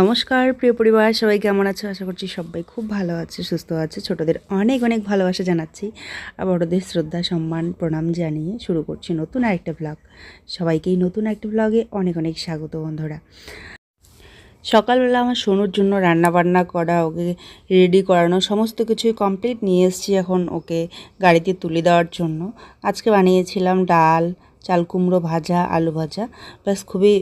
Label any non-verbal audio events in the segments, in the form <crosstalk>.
নমস্কার, প্রিয় পরিবার, সবাই কেমন আছো? আশা করছি সবাই খুব ভালো আছে, সুস্থ আছে। ছোটদের অনেক অনেক ভালোবাসা জানাচ্ছি। আর বড়দের শ্রদ্ধা, সম্মান, প্রণাম জানিয়ে শুরু করছি নতুন আরেকটা ব্লগ সবাইকেই নতুন একটা ব্লগে অনেক অনেক স্বাগত বন্ধুরা। সকালবেলা আমার সোনুর জন্য রান্না বান্না করা, ওকে রেডি করানো, সমস্ত কিছুই কমপ্লিট নিয়ে এসেছি এখন ওকে গাড়িতে তুলে দেওয়ার জন্য। আজকে বানিয়েছিলাম ডাল চাল কুমড়ো ভাজা, আলু ভাজা। ব্যাস খুবই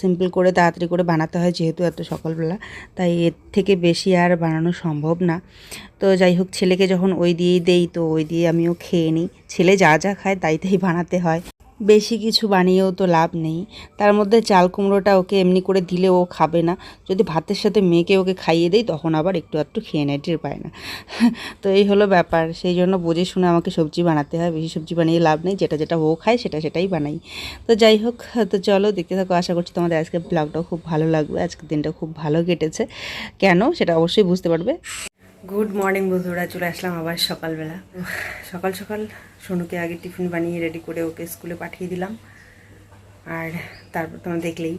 সিম্পল করে তাড়াতাড়ি করে বানাতে হয় যেহেতু এত সকালবেলা। তাই এর থেকে বেশি আর বানানো সম্ভব না। তো যাই হোক, ছেলেকে যখন ওই দিয়েই দেই, তো ওই দিয়ে আমিও খেয়ে নিই। ছেলে যা যা খায় তাই তাই বানাতে হয়। বেশি কিছু বানিয়েও তো লাভ নেই। তার মধ্যে চাল কুমড়োটা ওকে এমনি করে দিলে ও খাবে না। যদি ভাতের সাথে মেয়েকে ওকে খাইয়ে দেই, তখন আবার একটু একটু খেয়ে নেয়, টের পায় না। তো এই হলো ব্যাপার। সেই জন্য বুঝে শুনে আমাকে সবজি বানাতে হয়। বেশি সবজি বানিয়ে লাভ নেই। যেটা যেটা ও খায়, সেটা সেটাই বানাই। তো যাই হোক, তো চলো দেখতে থাকো। আশা করছি তোমাদের আজকে ব্লগটাও খুব ভালো লাগবে। আজকের দিনটা খুব ভালো কেটেছে। কেন? সেটা অবশ্যই বুঝতে পারবে। গুড মর্নিং বন্ধুরা। চলে আসলাম আবার সকালবেলা। সকাল সকাল সোনুকে আগে টিফিন বানিয়ে রেডি করে ওকে স্কুলে পাঠিয়ে দিলাম। আর তারপর তোমরা দেখলেই।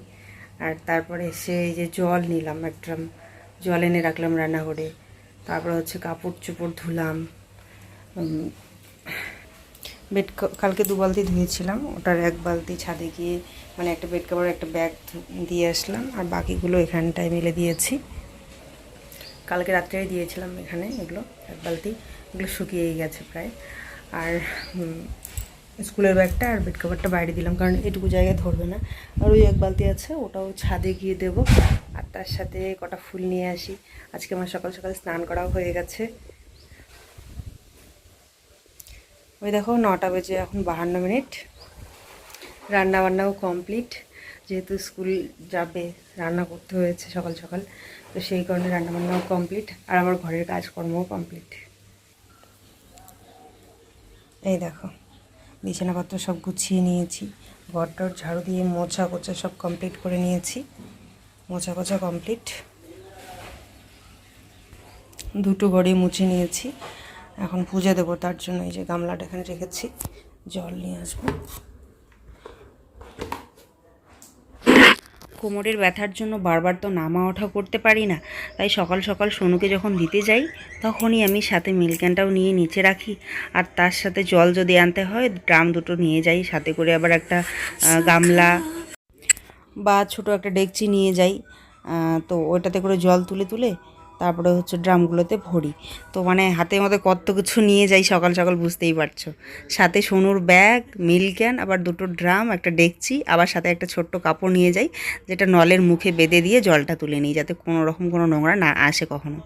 আর তারপরে এসে এই যে জল নিলাম, একটা জল এনে রাখলাম রান্না করে তারপর হচ্ছে কাপড় চোপড় ধুলাম। বেড কালকে দু বালতি ধুয়েছিলাম। ওটার এক বালতি ছাদে গিয়ে মানে একটা বেড কাপড় একটা ব্যাগ দিয়ে আসলাম। আর বাকিগুলো এখানটায় মেলে দিয়েছি। কালকে রাত্রেই দিয়েছিলাম এখানে এগুলো, এক বালতি। এগুলো শুকিয়েই গেছে প্রায়। আর স্কুলের ব্যাগটা আর বেড কভারটা বাইরে দিলাম, কারণ এটুকু জায়গায় ধরবে না। আর ওই এক বালতি আছে, ওটাও ছাদে গিয়ে দেব। আর তার সাথে কটা ফুল নিয়ে আসি। আজকে আমার সকাল সকাল স্নান করাও হয়ে গেছে। ওই দেখো, নটা বেজে এখন বাহান্ন মিনিট। রান্না বান্নাও কমপ্লিট। যেহেতু স্কুল যাবে রান্না করতে হয়েছে সকাল সকাল। তো সেই কারণে রান্না বান্নাও কমপ্লিট আর আমার ঘরের কাজকর্মও কমপ্লিট এই দেখো, বিছানাপত্র সব গুছিয়ে নিয়েছি, ঘরটর ঝাড়ু দিয়ে মোছা কোচা সব কমপ্লিট করে নিয়েছি। মোছা কোচা কমপ্লিট দুটো ঘরে মুছে নিয়েছি। এখন পূজা দেবো, তার জন্য এই যে গামলাটা এখানে রেখেছি, জল নিয়ে আসব। কোমরের ব্যথার জন্য বারবার তো নামা ওঠা করতে পারি না, তাই সকাল সকাল সোনুকে যখন দিতে যাই, তখনই আমি সাথে মিল্ক্যানটাও নিয়ে নিচে রাখি। আর তার সাথে জল যদি আনতে হয়, ড্রাম দুটো নিয়ে যাই, সাথে করে আবার একটা গামলা বা ছোট একটা ডেকচি নিয়ে যাই। তো ওইটাতে করে জল তুলে তুলে তারপরে হচ্ছে ড্রামগুলোতে ভরি। তো মানে হাতে মধ্যে কত কিছু নিয়ে যাই, সকাল সকাল বুঝতেই পারছ। সাথে সোনুর ব্যাগ, মিল ক্যান, আবার দুটো ড্রাম, একটা ডেকচি, আবার সাথে একটা ছোট্ট কাপড় নিয়ে যাই, যেটা নলের মুখে বেঁধে দিয়ে জলটা তুলে নিই, যাতে কোনো রকম কোনো নোংরা না আসে কখনো।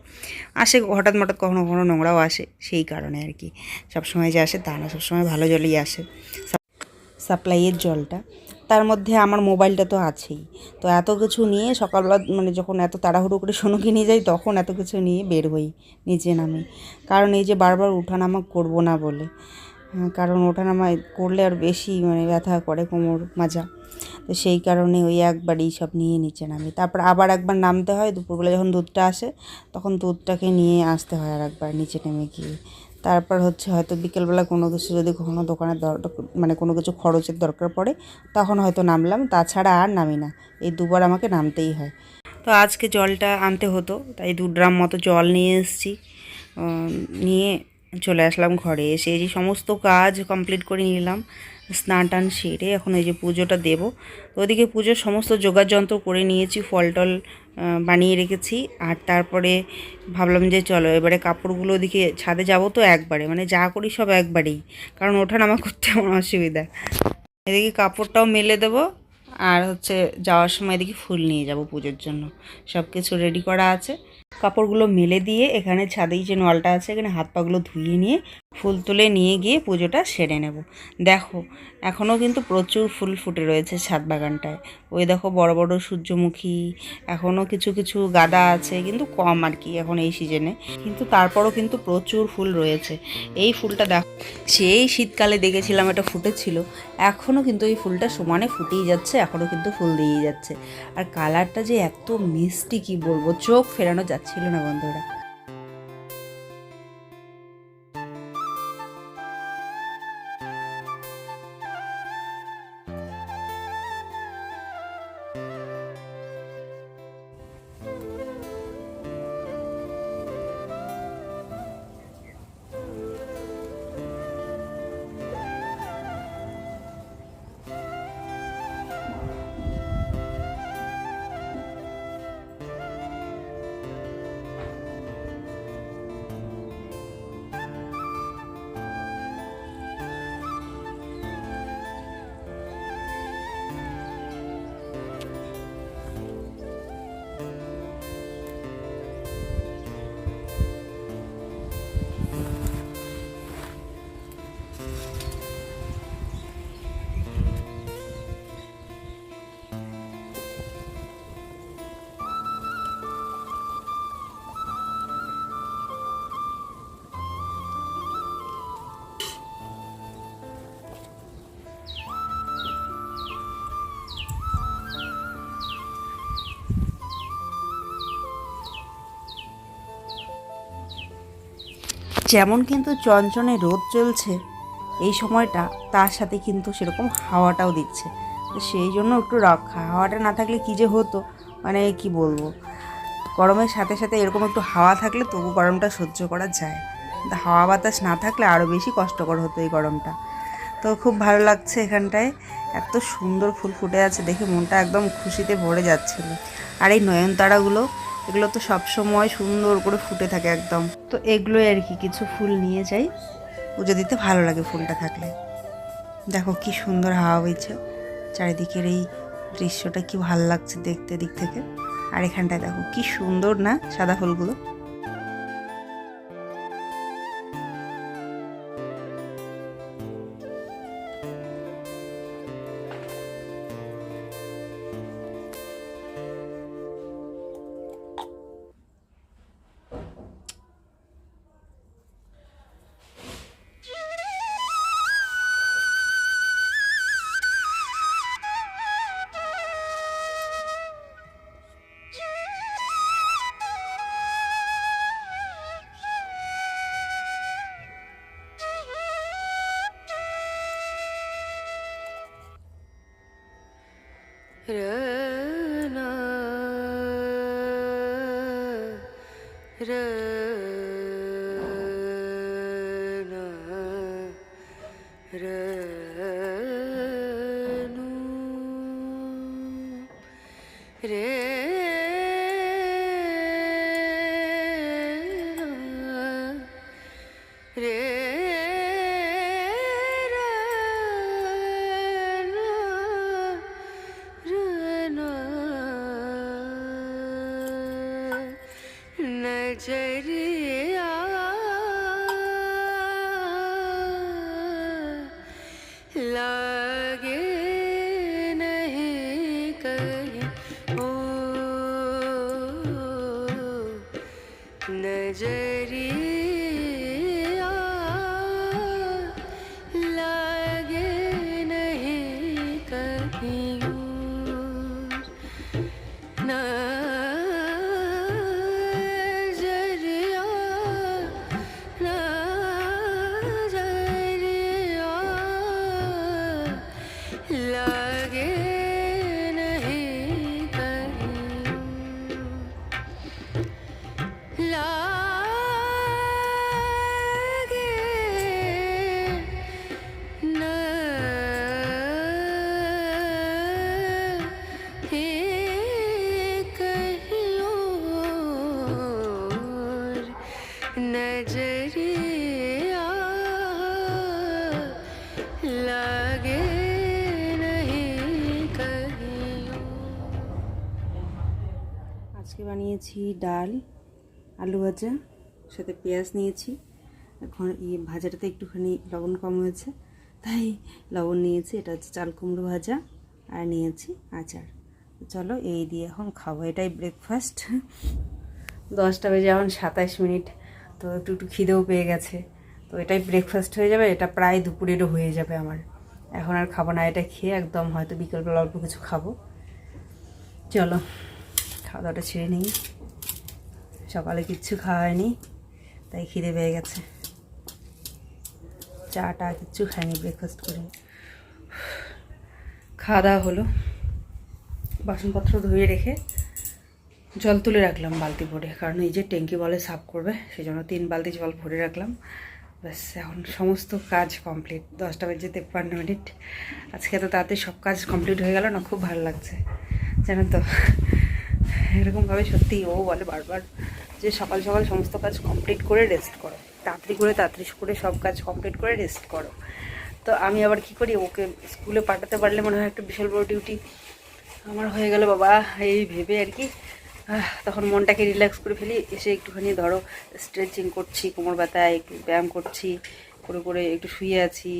আসে হঠাৎ হঠাৎ কখনো কখনো নোংরাও আসে, সেই কারণে আর কি। সবসময় যে আসে তা না, সবসময় ভালো জলই আসে। সাপ্লাইয়ের জলটা তার মধ্যে আমার মোবাইলটা তো আছেই। তো এত কিছু নিয়ে সকালবেলা মানে যখন এত তাড়াহুড়ো করে সোনুকে নিয়ে যাই তখন এত কিছু নিয়ে বের হই নিচে নামি। কারণ এই যে বারবার উঠানামা করব না বলে হ্যাঁ, কারণ ওঠানামা করলে আর বেশি মানে ব্যথা করে কোমর মাজা। তো সেই কারণে ওই একবারই সব নিয়ে নিচে নামি। তারপর আবার একবার নামতে হয় দুপুরবেলা যখন দুধটা আসে তখন দুধটাকে নিয়ে আসতে হয় আর একবার নিচে নেমে গিয়ে। তারপর হচ্ছে হয়তো বিকেলবেলা কোনো কিছু যদি কখনো দোকানের মানে কোনো কিছু খরচের দরকার পড়ে, তখন হয়তো নামলাম। তাছাড়া আর নামি না। এই দুবার আমাকে নামতেই হয়। তো আজকে জলটা আনতে হতো, তাই দু ড্রাম মতো জল নিয়ে এসেছি। নিয়ে চলে আসলাম ঘরে। এসে এই যে সমস্ত কাজ কমপ্লিট করে নিলাম। স্নান টান সেরে এখন এই যে পুজোটা দেব। তো ওদিকে পুজোর সমস্ত যোগাড় যন্ত্র করে নিয়েছি ফল টল বানিয়ে রেখেছি। আর তারপরে ভাবলাম যে চলো, এবারে কাপড়গুলো ওদিকে ছাদে যাব তো একবারে মানে যা করি সব একবারেই, কারণ ওঠানামা করতে আমার অসুবিধা। এদিকে কাপড়টাও মেলে দেবো, আর হচ্ছে যাওয়ার সময় এদিকে ফুল নিয়ে যাব পুজোর জন্য। সব কিছু রেডি করা আছে। কাপড়গুলো মেলে দিয়ে এখানে ছাদেই যে নলটা আছে, এখানে হাত পাগুলো ধুয়ে নিয়ে ফুল তুলে নিয়ে গিয়ে পুজোটা সেরে নেব। দেখো এখনও কিন্তু প্রচুর ফুল ফুটে রয়েছে ছাদ বাগানটায়। ওই দেখো বড় বড় সূর্যমুখী এখনও কিছু কিছু গাদা আছে, কিন্তু কম আর কি এখন এই সিজনে। কিন্তু তারপরও কিন্তু প্রচুর ফুল রয়েছে। এই ফুলটা দেখো, সেই শীতকালে দেখেছিলাম এটা ফুটেছিল। এখনও কিন্তু এই ফুলটা সমানে ফুটেই যাচ্ছে এখনও কিন্তু ফুল দিয়েই যাচ্ছে। আর কালারটা যে এত মিষ্টি, কি বলব, চোখ ফেরানো যাচ্ছিল না বন্ধুরা। যেমন কিন্তু চঞ্চনে রোদ চলছে, এই সময়টা তার সাথে কিন্তু সেরকম হাওয়াটাও দিচ্ছে। তো সেই জন্য একটু রক্ষা হাওয়াটা না থাকলে কী যে হতো? মানে কি বলব? গরমের সাথে সাথে এরকম একটু হাওয়া থাকলে তবু গরমটা সহ্য করা যায়। কিন্তু হাওয়া বাতাস না থাকলে আরও বেশি কষ্টকর হতো এই গরমটা। তো খুব ভালো লাগছে এখানটায়। এত সুন্দর ফুল ফুটে আছে, দেখে মনটা একদম খুশিতে ভরে যাচ্ছিল। আর এই নয়নতারাগুলো এগুলো তো সবসময় সুন্দর করে ফুটে থাকে একদম। তো এগুলো আর কি, কিছু ফুল নিয়ে যাই। পুজো দিতে ভালো লাগে ফুলটা থাকলে। দেখো কি সুন্দর হাওয়া হয়েছে চারিদিকের এই দৃশ্যটা কি ভালো লাগছে দেখতে দিক থেকে। আর এখানটায় দেখো কি সুন্দর না, সাদা ফুলগুলো। Yeah. नजरिया लागे नहीं कहीं और আজকে বানিয়েছি ডাল আলু ভাজা সাথে পেঁয়াজ নিয়েছি এখন ইয়ে ভাজাটাতে একটুখানি লবণ কম হয়েছে তাই লবণ নিয়েছি এটা হচ্ছে চাল কুমড়ো ভাজা আর নিয়েছি আচার তো চলো এই দিয়ে এখন খাবো এটাই ব্রেকফাস্ট দশটা বেজে এখন সাতাশ মিনিট তো একটু একটু খিদেও পেয়ে গেছে। তো এটাই ব্রেকফাস্ট হয়ে যাবে, এটা প্রায় দুপুরেরও হয়ে যাবে আমার। এখন আর খাব না, এটা খেয়ে একদম হয়তো বিকেলবেলা অল্প কিছু খাব। চলো খাওয়া দাওয়াটা ছেড়ে নিই। সকালে কিচ্ছু খাওয়া হয়নি, তাই খিদে পেয়ে গেছে। চা টা কিচ্ছু খাইনি ব্রেকফাস্ট করে। খাওয়া দাওয়া হলো। বাসনপত্র ধুয়ে রেখে জল তুলে রাখলাম বালতি ভরে, কারণ এই যে ট্যাঙ্কি বলে সাফ করবে সেই জন্য তিন বালতি জল ভরে রাখলাম। ব্যাস, এখন সমস্ত কাজ কমপ্লিট, দশটা বেজে তেপ্পান্ন মিনিট। আজকে তো তাড়াতাড়ি সব কাজ কমপ্লিট হয়ে গেল না, খুব ভালো লাগছে। জানেন তো এরকমভাবে সত্যি ও বলে বারবার যে সকাল সকাল সমস্ত কাজ কমপ্লিট করে রেস্ট করো। তাড়াতাড়ি করে তাড়াতাড়ি করে সব কাজ কমপ্লিট করে রেস্ট করো। তো আমি আবার কি করি, ওকে স্কুলে পাঠাতে পারলে মনে হয় একটা বিশাল বড় ডিউটি আমার হয়ে গেল বাবা, এই ভেবে আর কি তখন মনটাকে রিল্যাক্স করে ফেলি, এসে একটুখানি ধরো স্ট্রেচিং করছি, কোমর ব্যথায়, একটু ব্যায়াম করছি, করে করে একটু শুয়ে আছি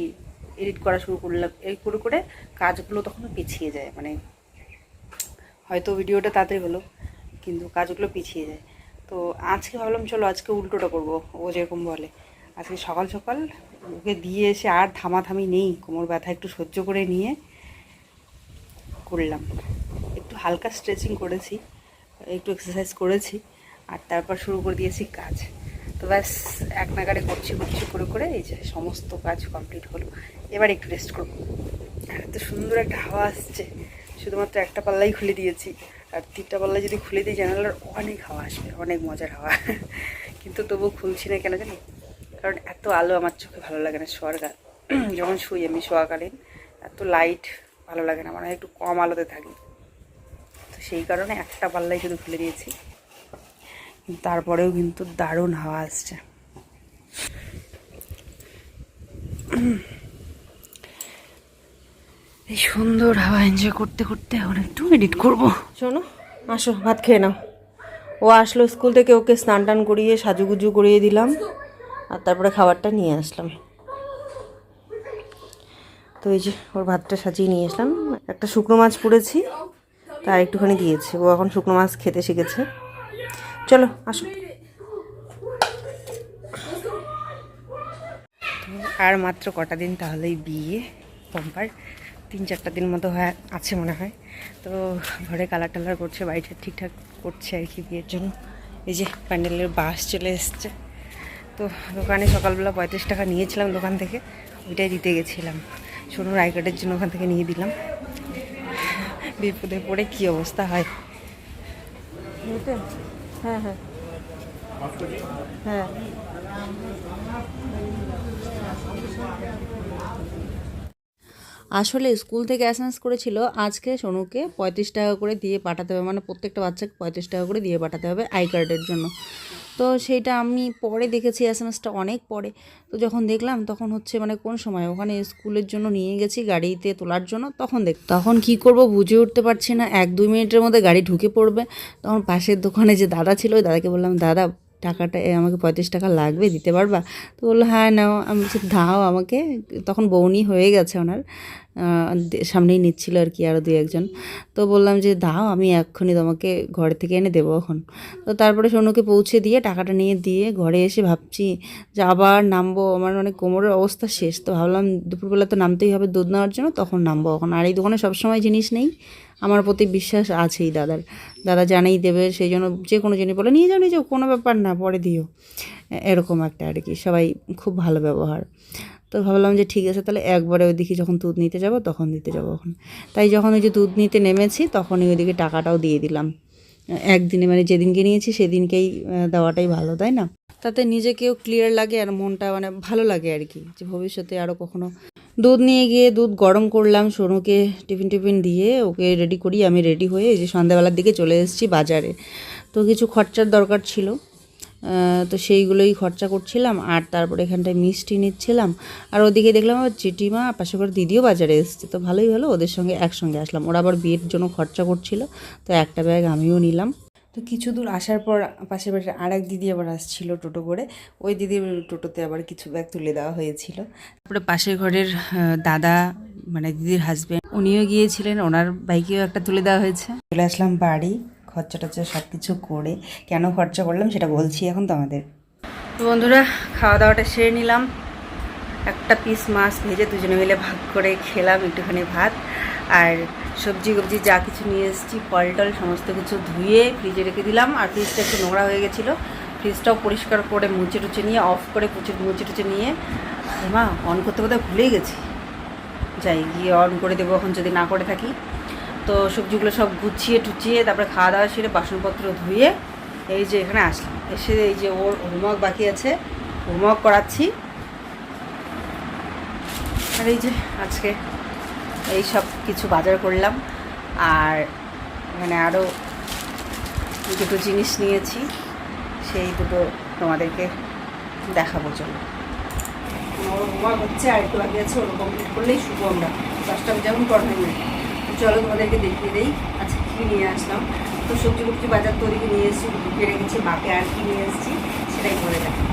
এডিট করা শুরু করলাম, এই করে করে কাজগুলো তখন পিছিয়ে যায় মানে হয়তো ভিডিওটা তাড়াতাড়ি হলো, কিন্তু কাজগুলো পিছিয়ে যায়। তো আজকে ভাবলাম, চলো আজকে উল্টোটা করব, ও যেরকম বলে। আজকে সকাল সকাল ওকে দিয়ে এসে আর থামাথামি নেই, কোমর ব্যথা একটু সহ্য করে নিয়ে করলাম। একটু হালকা স্ট্রেচিং করেছি। একটু এক্সারসাইজ করেছি, আর তারপর শুরু করে দিয়েছি কাজ। তো ব্যাস, এক নাগারে করছি করছি, করে করে এই যে সমস্ত কাজ কমপ্লিট হলো। এবার একটু রেস্ট করব। এত সুন্দর একটা হাওয়া আসছে, শুধুমাত্র একটা পাল্লাই খুলে দিয়েছি। আর তিনটা পাল্লা যদি খুলে দিই, জানালার অনেক হাওয়া আসবে, অনেক মজার হাওয়া। কিন্তু তবু খুলছি না কেন জানি? কারণ এত আলো আমার চোখে ভালো লাগে না, শোয়ার <clears throat> যখন শুই আমি শোয়াকালীন, এত লাইট ভালো লাগে না মানে একটু কম আলোতে থাকি। সেই কারণে একটা পাল্লাই শুধু খুলে দিয়েছি। তারপরেও কিন্তু দারুণ হাওয়া আসছে। এই সুন্দর হাওয়া এনজয় করতে করতে এখন একটু এডিট করব। শোনো, আসো, ভাত খেয়ে নাও। ও আসলো স্কুল থেকে, ওকে স্নান টান করিয়ে সাজুগুজু করিয়ে দিলাম। আর তারপরে খাবারটা নিয়ে আসলাম। তো এই যে ওর ভাতটা সাজিয়ে নিয়ে আসলাম। একটা শুকনো মাছ পুড়েছি। তার একটুখানি দিয়েছে। ও এখন শুকনো মাছ খেতে শিখেছে। চলো, আসো। আর মাত্র কটা দিন তাহলেই বিয়ে পম্পার তিন চারটা দিন মতো হয়, আছে মনে হয়। তো ঘরে কালার টালার করছে, বাড়িটা ঠিকঠাক করছে আর কি বিয়ের জন্য। এই যে প্যান্ডেলের বাস চলে এসছে। তো দোকানে সকালবেলা পঁয়ত্রিশ টাকা নিয়েছিলাম দোকান থেকে, ওইটাই দিতে গেছিলাম। সোনুর আই কার্ডের জন্য ওখান থেকে নিয়ে দিলাম। বিপদে পড়ে কী অবস্থা হয়? হ্যাঁ হ্যাঁ। হ্যাঁ। আসলে স্কুল থেকে অ্যাসেন্স করেছিল। আজকে সোনুকে পঁয়ত্রিশ টাকা করে দিয়ে পাঠাতে হবে। মানে প্রত্যেকটা বাচ্চাকে পঁয়ত্রিশ টাকা করে দিয়ে পাঠাতে হবে আই কার্ডের জন্য। তো সেইটা আমি পরে দেখেছি এসএমএসটা অনেক পরে। তো যখন দেখলাম, তখন হচ্ছে মানে কোন সময়? ওখানে স্কুলের জন্য নিয়ে গেছি, গাড়িতে তোলার জন্য। তখন দেখ, তখন কি করব বুঝে উঠতে পারছি না। এক দুই মিনিটের মধ্যে গাড়ি ঢুকে পড়বে। তখন পাশের দোকানে যে দাদা ছিল, ওই দাদাকে বললাম, দাদা, টাকাটা আমাকে পঁয়ত্রিশ টাকা লাগবে, দিতে পারবা? তো বলল হ্যাঁ নাও। আমি দাও আমাকে। তখন বৌনি হয়ে গেছে ওনার। সামনেই নিচ্ছিল আর কি আরও দুই একজন। তো বললাম যে, দাও, আমি এক্ষুনি তোমাকে ঘর থেকে এনে দেবো এখন। তো তারপরে সোনুকে পৌঁছে দিয়ে টাকাটা নিয়ে দিয়ে ঘরে এসে ভাবছি যে আবার নামবো। আমার মানে কোমরের অবস্থা শেষ। তো ভাবলাম দুপুরবেলা তো নামতেই হবে দুধ নেওয়ার জন্য, তখন নামবো। এখন আর এই দোকানে সবসময় জিনিস নেই। আমার প্রতি বিশ্বাস আছেই দাদার। দাদা জানেই দেবে, সেই জন্য যে কোনো জিনিস বলে, নিয়ে যাও নিয়ে যাও, কোনো ব্যাপার না, পরে দিও। এরকম একটা আর কি। সবাই খুব ভালো ব্যবহার। তো ভাবলাম যে ঠিক আছে, তাহলে একবারে ওইদিকে যখন দুধ নিতে যাব, তখন দিতে যাব এখন তাই যখন ওই যে দুধ নিতে নেমেছি, তখনই ওইদিকে টাকাটাও দিয়ে দিলাম। একদিনে মানে যেদিনকে নিয়েছি, সেদিনকেই দেওয়াটাই ভালো, তাই না? তাতে নিজেকেও ক্লিয়ার লাগে আর মনটা মানে ভালো লাগে আর কি, যে ভবিষ্যতে আরও কখনো দুধ নিয়ে গিয়ে দুধ গরম করলাম, সোনুকে টিফিন টিফিন দিয়ে ওকে রেডি করি, আমি রেডি হয়ে এই যে সন্ধ্যাবেলার দিকে চলে এসেছি বাজারে। তো কিছু খরচার দরকার ছিল। তো সেইগুলোই খরচা করছিলাম আর তারপরে এখানটায় মিষ্টি নিচ্ছিলাম। আর ওদিকে দেখলাম আবার চিটিমা পাশে করে দিদিও বাজারে এসছে। তো ভালোই হলো, ওদের সঙ্গে একসঙ্গে আসলাম। ওরা আবার বিয়ের জন্য খরচা করছিল, তো একটা ব্যাগ আমিও নিলাম। তো কিছু দূর আসার পর পাশের বাড়ির আর এক দিদি আবার আসছিল টোটো করে। ওই দিদির টোটোতে আবার কিছু ব্যাগ তুলে দেওয়া হয়েছিল। তারপরে পাশের ঘরের দাদা মানে দিদির হাজব্যান্ড উনিও গিয়েছিলেন। ওনার বাইকেও একটা তুলে দেওয়া হয়েছে। চলে আসলাম বাড়ি। খরচা টরচা সব কিছু করে কেন খরচা করলাম সেটা বলছি এখন তোমাদের বন্ধুরা খাওয়া দাওয়াটা সেরে নিলাম। একটা পিস মাছ ভেজে দুজনে মিলে ভাগ করে খেলাম একটুখানি ভাত। আর সবজি গবজি যা কিছু নিয়ে এসেছি ফল টল সমস্ত কিছু ধুয়ে ফ্রিজে রেখে দিলাম। আর ফ্রিজটা একটু নোংরা হয়ে গেছিল। ফ্রিজটাও পরিষ্কার করে মুচে টুচে নিয়ে অফ করে মুছে মুচে টুচে নিয়ে, মা অন করতে কোথাও ভুলেই গেছি। যাই, গিয়ে অন করে দেবো এখন যদি না করে থাকি। তো সবজিগুলো সব গুছিয়ে টুচিয়ে তারপরে খাওয়া দাওয়া সেরে বাসনপত্র ধুয়ে এই যে এখানে আসলাম। এসে এই যে ওর হোমওয়ার্ক বাকি আছে, হোমওয়ার্ক করাচ্ছি। আর এই যে আজকে এই সব কিছু বাজার করলাম আর এখানে আরও দুটো জিনিস নিয়েছি, সেই দুটো তোমাদেরকে দেখাবো চলো। হোমওয়ার্ক হচ্ছে আর একটু বাকি আছে, ওরকম করলেই শুভ আমরা। দশটা যেমন করবেন না চলো তোমাদেরকে দেখিয়ে দেই। আচ্ছা কী নিয়ে আসলাম? তো সবজি মুক্তি বাজার তৈরি নিয়ে এসেছি ঢুকে রেখেছি মাকে আর কি নিয়ে এসেছি, সেটাই করে দেখো।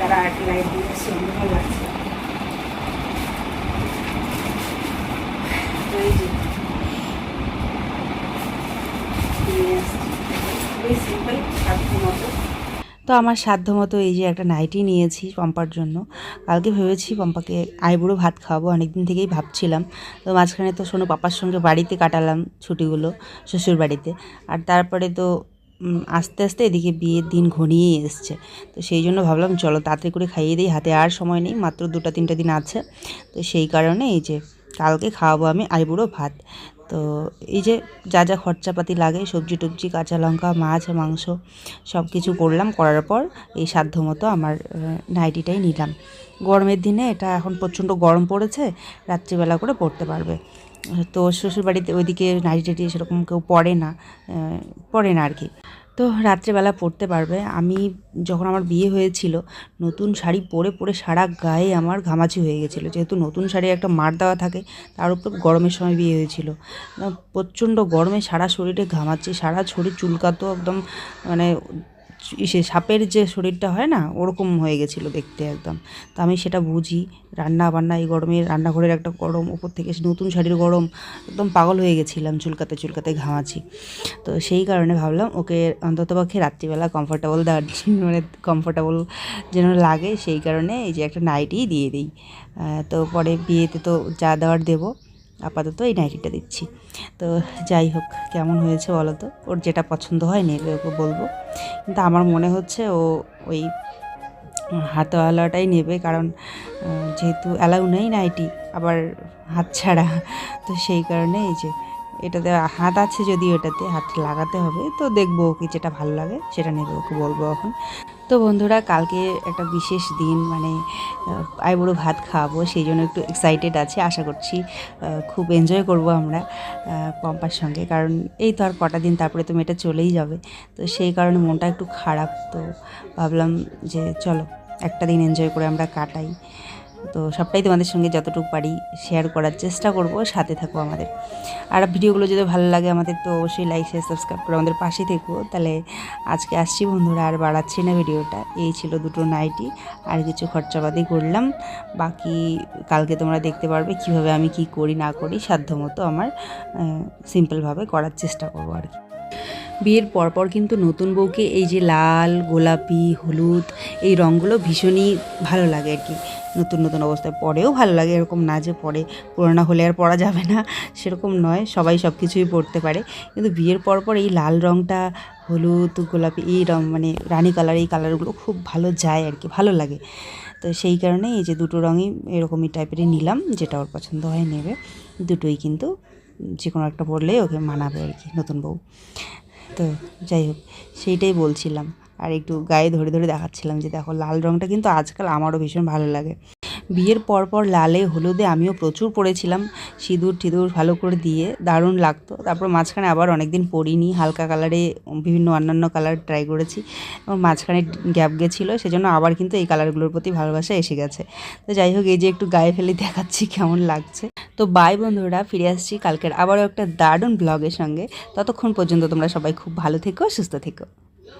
তারা আর কি লাইট দিয়ে অন্ধকার লাগছে তো এই যে নিয়ে এসেছি খুবই সিম্পল সাধ্য মতো তো আমার মতো এই যে একটা নাইটি নিয়েছি পম্পার জন্য। কালকে ভেবেছি পম্পাকে আইবুড়ো ভাত খাওয়াবো, অনেকদিন থেকেই ভাবছিলাম। তো মাঝখানে তো শোনো পাপার সঙ্গে বাড়িতে কাটালাম ছুটিগুলো, শ্বশুর বাড়িতে। আর তারপরে তো আস্তে আস্তে এদিকে বিয়ের দিন ঘনিয়েই এসছে। তো সেই জন্য ভাবলাম চলো তাড়াতাড়ি করে খাইয়ে দিই, হাতে আর সময় নেই, মাত্র দুটা তিনটা দিন আছে। তো সেই কারণে এই যে কালকে খাওয়াবো আমি আইবুড়ো ভাত। তো এই যে যা যা খরচাপাতি লাগে, সবজি টবজি, কাঁচা লঙ্কা, মাছ, মাংস সব কিছু করলাম, করার পর এই সাধ্য মতো আমার নাইটিটাই নিলাম। গরমের দিনে এটা এখন প্রচণ্ড গরম পড়েছে, রাত্রিবেলা করে পড়তে পারবে। তো শ্বশুরবাড়িতে ওইদিকে নাইটি টাইটি সেরকম কেউ পড়ে না পড়ে না আর কি। তো রাত্রেবেলা পরতে পারবে। আমি যখন আমার বিয়ে হয়েছিল, নতুন শাড়ি পরে পরে সারা গায়ে আমার ঘামাচি হয়ে গেছিল। যেহেতু নতুন শাড়ি একটা মার দেওয়া থাকে, তার উপর গরমের সময় বিয়ে হয়েছিল। প্রচণ্ড গরমে সারা শরীরে ঘামাচ্ছি, সারা শরীর চুলকাতো একদম মানে ইসে সাপের যে শরীরটা হয় না, ওরকম হয়ে গেছিল দেখতে একদম। তো আমি সেটা বুঝি। রান্না বান্না এই গরমে রান্নাঘরের একটা গরম উপর থেকে নতুন শাড়ির গরম, একদম পাগল হয়ে গেছিলাম চুলকাতে চুলকাতে ঘামাছি তো সেই কারণে ভাবলাম ওকে অন্ততপক্ষে রাত্রিবেলা কমফোর্টেবল দেওয়ার মানে কমফোর্টেবল যেন লাগে, সেই কারণে এই যে একটা নাইটিই দিয়ে দিই। তো পরে বিয়েতে তো যা দেওয়ার দেবো, আপাতত এই নাইটিটা দিচ্ছি। তো যাই হোক, কেমন হয়েছে বলো তো? ওর যেটা পছন্দ হয় নেবে ওকে বলব। কিন্তু আমার মনে হচ্ছে ও ওই হাতওয়ালাটাই নেবে কারণ যেহেতু অ্যালাউ নেই নাইটি, আবার হাত ছাড়া। তো সেই কারণে এই যে, এটাতে হাত আছে যদি এটাতে হাত লাগাতে হবে। তো দেখব ওকে যেটা ভালো লাগে, সেটা নেবে, ওকে বলব এখন। তো বন্ধুরা, কালকে একটা বিশেষ দিন মানে আইবুড়ো ভাত খাওয়াবো, সেই জন্য একটু এক্সাইটেড আছে। আশা করছি খুব এনজয় করব আমরা পম্পার সঙ্গে। কারণ এই তো আর কটা দিন, তারপরে তো মেয়েটা চলেই যাবে। তো সেই কারণে মনটা একটু খারাপ, তো ভাবলাম যে চলো, একটা দিন এনজয় করে আমরা কাটাই। তো সবটাই তোমাদের সঙ্গে যতটুকু পারি শেয়ার করার চেষ্টা করব, সাথে থাকো আমাদের। আর ভিডিওগুলো যদি ভালো লাগে আমাদের, তো অবশ্যই লাইক শেয়ার সাবস্ক্রাইব করে আমাদের পাশে থেকো। তাহলে আজকে আসছি বন্ধুরা, আর বাড়াচ্ছি না ভিডিওটা। এই ছিল দুটো নাইটি আর কিছু খরচাপাতি করলাম। বাকি কালকে তোমরা দেখতে পারবে কীভাবে আমি কি করি, না করি, সাধ্যমতো আমার সিম্পলভাবে করার চেষ্টা করব আর কি। বিয়ের পরপর কিন্তু নতুন বউকে এই যে লাল, গোলাপি, হলুদ, এই রঙগুলো ভীষণই ভালো লাগে আর কি। নতুন নতুন অবস্থায় পরেও ভালো লাগে, এরকম না যে পরে পুরোনো হলে আর পরা যাবে না, <laughs> সেরকম নয়, সবাই সব কিছুই পরতে পারে। কিন্তু বিয়ের পরপর এই লাল রঙটা হলুদ, গোলাপি, এই রঙ মানে রানী কালার, এই কালারগুলো খুব ভালো যায় আর কি, ভালো লাগে। তো সেই কারণে এই যে দুটো রঙই এরকমই টাইপেরই নিলাম, যেটা ওর পছন্দ হয় নেবে। দুটোই কিন্তু যে কোনো একটা পরলেই ওকে মানাবে আর কি, নতুন বউ। তো যাই হোক, সেইটাই বলছিলাম। আর একটু গায়ে ধরে ধরে দেখাচ্ছিলাম যে দেখো লাল রঙটা কিন্তু আজকাল আমারও ভীষণ ভালো লাগে। বিয়ের পর পর লালে হলুদে আমিও প্রচুর পরেছিলাম সিঁদুর টিঁদুর ভালো করে দিয়ে দারুণ লাগতো। তারপর মাঝখানে আবার অনেক দিন পরিনি হালকা কালারে বিভিন্ন অন্যান্য কালার ট্রাই করেছি, এবং মাঝখানে গ্যাপ গেছিল, সেজন্য আবার কিন্তু এই কালারগুলোর প্রতি ভালোবাসা এসে গেছে। তো যাই হোক, এই যে একটু গায়ে ফেলে দেখাচ্ছি কেমন লাগছে। তো বাই বন্ধুরা, ফিরে আসছি কালকের আবারও একটা দারুণ ব্লগের সঙ্গে। ততক্ষণ পর্যন্ত তোমরা সবাই খুব ভালো থেকো, সুস্থ থেকো।